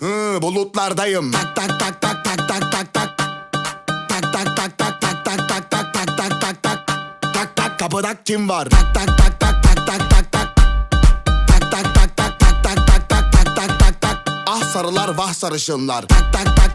Hı, Bulutlardayım Tak tak tak tak tak tak tak tak Tak tak tak tak tak tak tak tak tak tak tak tak Tak tak kapıda kim var Tak tak tak tak tak tak tak tak Tak tak tak tak tak tak tak tak tak tak tak tak Ah sarılar vah sarışınlar Tak tak tak